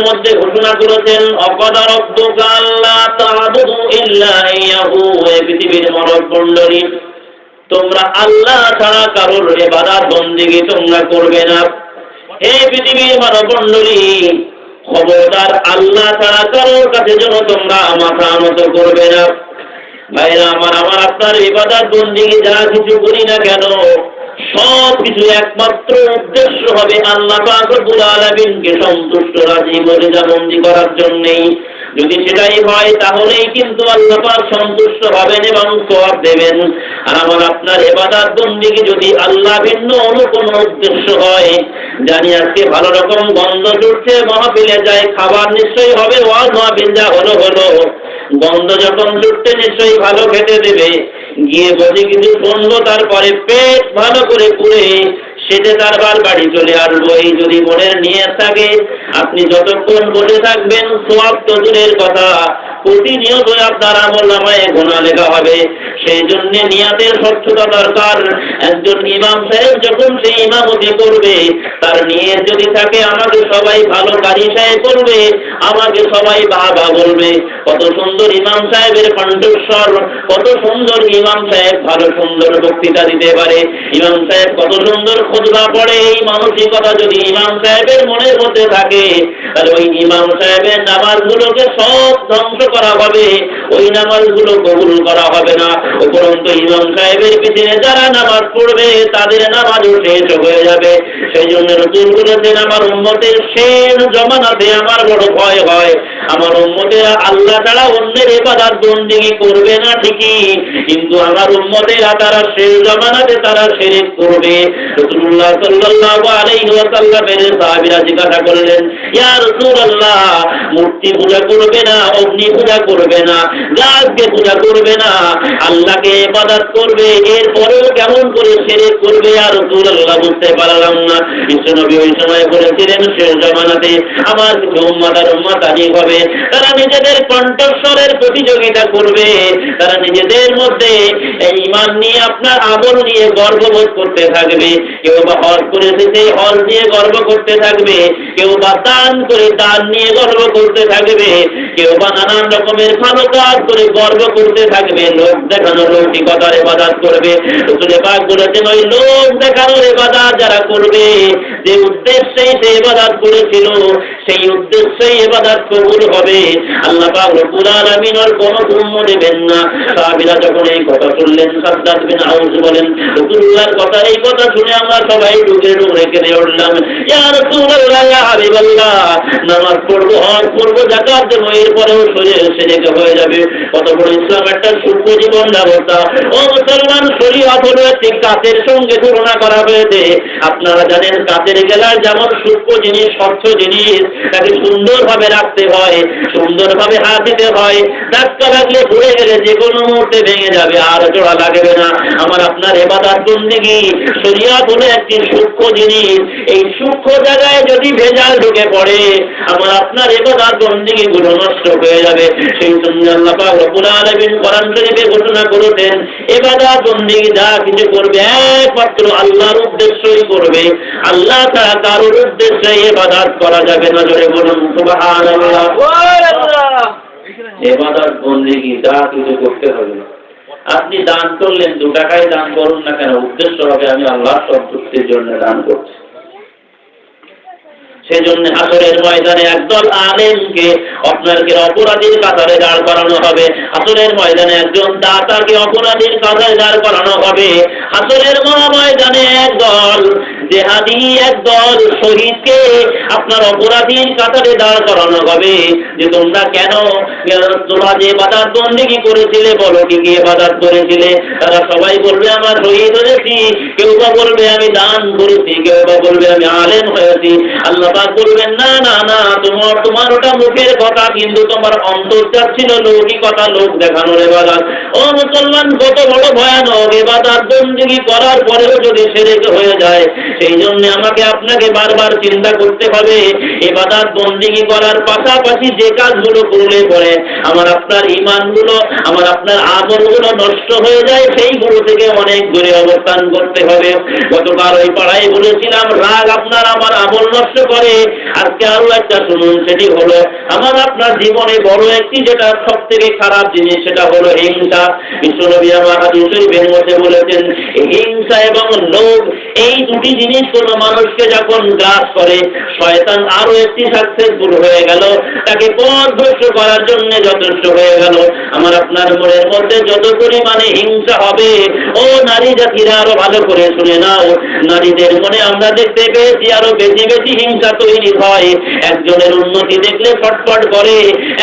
মধ্যে তোমরা আল্লাহ ছাড়া কারোর ইবাদত বন্দেগী তোমরা করবে না। হে পৃথিবীর মানব মণ্ডলী, খবরদার আল্লাহ ছাড়া কারোর কাছে যেন তোমরা মাথা নত করবে না। ভাইরা আমার আমার আপনার ইবাদত বন্দেগী যা কিছু করি না কেন সব কিছু একমাত্র উদ্দেশ্য হবে আল্লাহ আলামিনকে সন্তুষ্ট রাজি বলে বন্দি করার জন্যেই। যদি সেটাই হয়, তাহলেই কিন্তু আল্লাহ পাক সন্তুষ্ট হবেন এবং সওয়াব দেবেন। আর আমার আপনার এবাদাত বন্দিকে যদি আল্লাহ ভিন্ন অন্য কোনো উদ্দেশ্য হয়, জানি আজকে ভালো রকম গন্ধ ছুটছে মহাপিলে যায় খাবার নিশ্চয়ই হবে, ওয়াজ মহাপিল যা হলো হলো। গন্ধ যখন ছুটতে নিশ্চয়ই ভালো খেতে দেবে। গিয়ে বসে কিছু শুনব তারপরে পেট ভালো করে পুড়ে সেটে তারবার বাড়ি চলে আসব। এই যদি মনের নিয়ে থাকে, আপনি যতক্ষণ বসে থাকবেন, সব তো দূরের কথা। প্রতিনিয়ত গোনা লেখা হবে। সেই জন্য নিয়াতের স্বচ্ছতা দরকার। একজন ইমাম সাহেব যখন ইমামতি করবে, তার যদি থাকে, আমাকে সবাই ভালো সাহেব করবে আমাকে সবাই বাবা বলবে। কত সুন্দর ইমাম সাহেবের কণ্ঠস্বর, কত সুন্দর ইমাম সাহেব ভালো সুন্দর বক্তৃতা দিতে পারে। ইমাম সাহেব কত সুন্দর খুতবা পড়ে, এই মানসিকতা যদি ইমাম সাহেবের মনের মধ্যে থাকে, তাহলে ওই ইমাম সাহেবের নামাজগুলোকে সব ধ্বংস করা হবে, ওই নামাজগুলো কবুল করা হবে না। উপরন্তু ইমাম সাহেবের পিছনে যারা নামাজ পড়বে, তাদের নামাজও শেষ হয়ে যাবে। সেই জন্য রসুল বলেছেন আমার উম্মতের শেষ জমানাতে আমার বড় ভয় হয়। আমার উম্মতেরা আল্লাহ ছাড়া অন্যের এবাদার বন্দিগি করবে না ঠিকই, কিন্তু আমার উম্মতেরা তারা শেষ জমানাতে তারা শেরেক করবে। রসুল্লাহ সাল্লাল্লাহু আলাইহি ওয়াসাল্লামের সাহাবীরা জিজ্ঞাসা করলেন, ইয়া রাসূলুল্লাহ, মূর্তি পূজা করবে না অগ্নি পূজা করবে না, গাছকে পূজা করবে না, আল্লাহকে ইবাদত করবে, এরপরেও কেমন করে শেরেক করবে আর রাসূলুল্লাহ বুঝতে পারলাম না। বিশ্বনবী ওই সময় বলেছিলেন, শেষ জমানাতে আমার কিছু উম্মাত আর হবে, তারা নিজেদের কণ্ঠস্বরের প্রতিযোগিতা করবে, তারা নিজেদের মধ্যে এই ইমান নিয়ে আপনার আমল নিয়ে গর্ববোধ করতে থাকবে। কেউ বা হজ করে সেই হজ নিয়ে গর্ব করতে থাকবে, কেউ বা দান করে দান নিয়ে গর্ব করতে থাকবে, কেউ বা নানান রকমের করে গর্ব করতে থাকবে, লোক এবাদাত করবে। পাক বলেছেন, ওই লোক দেখানোর এবাদাত যারা করবে, যে উদ্দেশ্যেই সে এবাদাত করেছিল, সেই উদ্দেশ্যেই এবাদাত কবুল হবে। আল্লাহ পাক না। যখন এই কথা শুনলেন, সাদ্দাত বিন আউস বলেন রাসূলুল্লাহর কথা, এই কথা শুনে আমরা সবাই কেঁদে উঠলাম। ইয়া রাসূলুল্লাহ ইয়া হাবিবাল্লাহ, নামাজ পড়ব, হজ পড়ব, যাকাত দেবো, এরপরেও শরীর আপনারা জানেন কাতের যেমন সূক্ষ্ম জিনিস স্বচ্ছ জিনিস, তাকে রাখতে হয় হাত দিতে হয়। ধাক্কা লাগলে ঘুরে গেলে যে কোনো মুহূর্তে ভেঙে যাবে, আর জোড়া লাগবে না। আমার আপনার এবাদার একটি জিনিস। এই জায়গায় যদি ভেজাল ঢুকে পড়ে, আমার আপনার এবাদার বন্দিগি গুলো নষ্ট হয়ে যাবে। সেই জন্য আল্লাহ পাক রব্বুল কোরআন শরীফে ঘোষণা করেছেন এবাদাত বন্দিগি যা কিছু করবে একমাত্র আল্লাহর উদ্দেশ্যই করবে। আল্লাহ ছাড়া কারোর উদ্দেশ্যে এবাদাত করা যাবে না জোরে বলুন সুবহানাল্লাহ। এবাদাত বন্দিগি যা কিছু করতে হবে। না আপনি দান করলেন দু টাকায় দান করুন না কেন? উদ্দেশ্য হবে আমি আল্লাহর সন্তুষ্টির জন্য দান করছি। সেজন্য আসরের ময়দানে একদল আলেমকে আপনাকে অপরাধীর কাতারে দাঁড় করানো হবে। আসরের ময়দানে একজন দাতাকে অপরাধীর কাতারে দাঁড় করানো হবে। আসরের মহাময়দানে একদল জেহাদি, একদল শহীদকে আপনার অপরাধীর কাতারে দাঁড় করানো হবে। যে তোমরা কেন তোমরা যে বাদাত বন্দিগি করেছিলে, বলো কি কি বাদাত করেছিলে? তারা সবাই বলবে, আমার শহীদ হয়েছি। কেউ বা বলবে, আমি দান করেছি। কেউ বা বলবে, আমি আলেম হয়েছি আল্লাহ পাক বলবেন, না না না, তোমার তোমার ওটা মুখের কথা, কিন্তু তোমার অন্তর্চার ছিল লৌকিকতা, লোক দেখানোর এবাদাত। ও মুসলমান, কত বড় ভয়ানক এবাদাত বন্দিগি করার পরেও যদি সেরেক হয়ে যায়, সেই জন্য আমাকে আপনাকে বারবার চিন্তা করতে হবে। এবাদাত বন্দিগি করার পাশাপাশি যে কাজগুলো করলে পরে আমার আপনার ইমানগুলো আমার আপনার আমলগুলো নষ্ট হয়ে যায়, সেইগুলো থেকে অনেক দূরে অবস্থান করতে হবে। গতকাল ওই পাড়ায় বলেছিলাম, রাগ আপনার আমার আমল নষ্ট করে। আজকে আরও একটা শুনুন, সেটি হলো, আমার আপনার জীবনে বড় একটি যেটা সব থেকে খারাপ জিনিস, সেটা হলো হিংসা। বিশ্বনবী আমার শরীফের মধ্যে বলেছেন হিংসা এবং লোভ, এই দুটি জিনিস কোনো মানুষকে যখন গ্রাস করে, শয়তান আরও একটি সাকসেসফুল হয়ে গেল। তাকে পথ ভ্রষ্ট করার জন্য যথেষ্ট হয়ে গেল। আমার আপনার মনের মধ্যে যত পরিমাণে হিংসা হবে, ও নারী জাতিরা আরও ভালো করে শুনে নাও। নারীদের মনে আমরা দেখতে পেয়েছি আরও বেশি বেশি হিংসা তৈরি হয়। একজনের উন্নতি দেখলে ফটফট করে।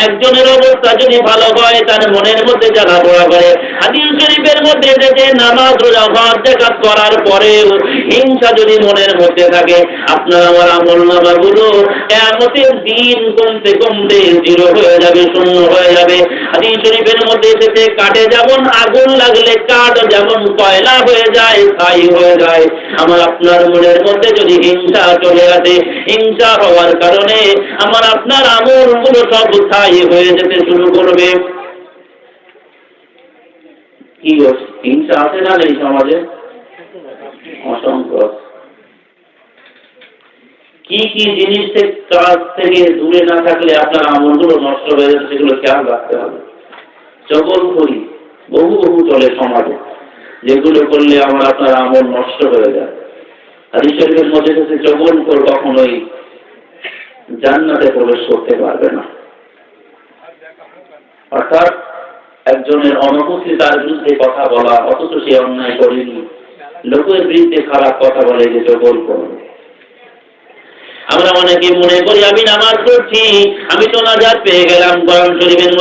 একজনের অবস্থা যদি ভালো হয়, তার মনের মধ্যে জ্বালা পোড়া করে। হাদিস শরীফের মধ্যে এসেছে, নামাজ, রোজা, হজ জাকাত করার পরেও হিংসা যদি মনের মধ্যে থাকে, আপনার আমার আমল নামাগুলো কেমতের দিন কমতে কমতে জিরো হয়ে যাবে, শূন্য হয়ে যাবে। হাদিস শরীফের মধ্যে এসেছে, কাঠে যেমন আগুন লাগলে কাঠ, যেমন কয়লা হয়ে যায় ছাই হয়ে যায়। আমার আপনার মনের মধ্যে যদি হিংসা চলে আসে হিংসা হওয়ার কারণে আমার আপনার আমলগুলো সব ছাই হয়ে যেতে শুরু করবে। কি হিংসা আছে না নেই সমাজে? অসংখ্য। কি কি জিনিস কাজ থেকে দূরে না থাকলে আপনার আমলগুলো নষ্ট হয়ে যাচ্ছে সেগুলো খেয়াল রাখতে হবে। চকল করি, বহু বহু চলে সমাজে, যেগুলো করলে আমার আপনার আমল নষ্ট হয়ে যায়। শরীফের মধ্যে এসেছে চকল কর কখনোই জান্নাতে প্রবেশ করতে পারবে না। অর্থাৎ একজনের অনুপস্থিত তার বিরুদ্ধে কথা বলা, অথচ সে অন্যায় করেনি। লোকের বিরুদ্ধে খারাপ কথা বলে যে চকল করবে। আমরা অনেকে মনে করি, আমি নামাজ পড়ছি, আমি তো নাজাত পেয়ে গেলাম, কোরআন শরীফের